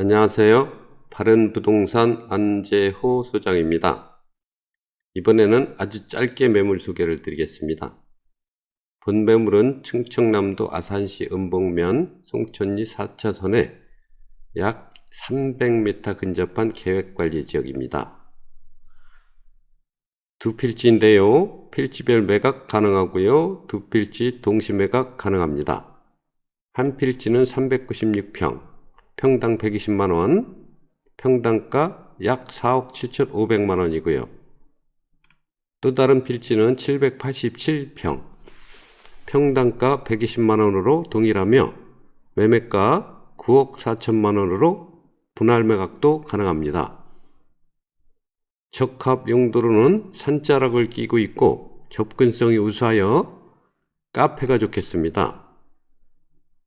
안녕하세요. 바른부동산 안재호 소장입니다. 이번에는 아주 짧게 매물 소개를 드리겠습니다. 본 매물은 충청남도 아산시 은봉면 송천리 4차선에 약 300m 근접한 계획관리 지역입니다. 두 필지인데요. 필지별 매각 가능하고요. 두 필지 동시 매각 가능합니다. 한 필지는 396평, 평당 120만 원, 평당가 약 4억 7,500만 원이고요. 또 다른 필지는 787평, 평당가 120만 원으로 동일하며 매매가 9억 4천만 원으로 분할 매각도 가능합니다. 적합 용도로는 산자락을 끼고 있고 접근성이 우수하여 카페가 좋겠습니다.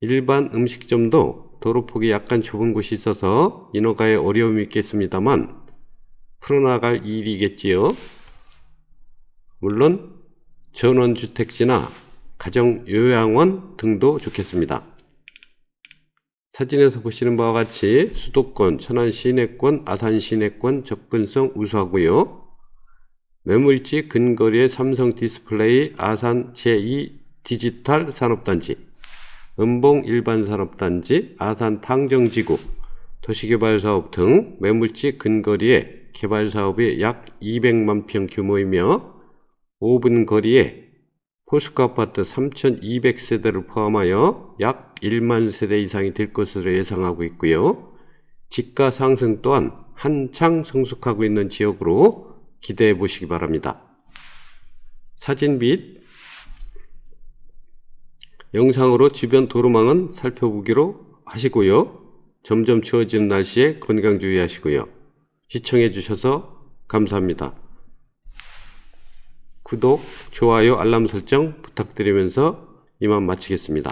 일반 음식점도 도로폭이 약간 좁은 곳이 있어서 인허가에 어려움이 있겠습니다만 풀어나갈 일이겠지요. 물론 전원주택지나 가정요양원 등도 좋겠습니다. 사진에서 보시는 바와 같이 수도권, 천안 시내권, 아산 시내권 접근성 우수하고요. 매물지 근거리의 삼성 디스플레이 아산 제2 디지털 산업단지, 은봉 일반산업단지, 아산 탕정지구, 도시개발사업 등 매물지 근거리에 개발사업이 약 200만 평 규모이며 5분 거리에 포스코 아파트 3,200세대를 포함하여 약 1만 세대 이상이 될 것으로 예상하고 있고요. 집가 상승 또한 한창 성숙하고 있는 지역으로 기대해 보시기 바랍니다. 사진 및 영상으로 주변 도로망은 살펴보기로 하시고요. 점점 추워지는 날씨에 건강 주의하시고요. 시청해 주셔서 감사합니다. 구독, 좋아요, 알람 설정 부탁드리면서 이만 마치겠습니다.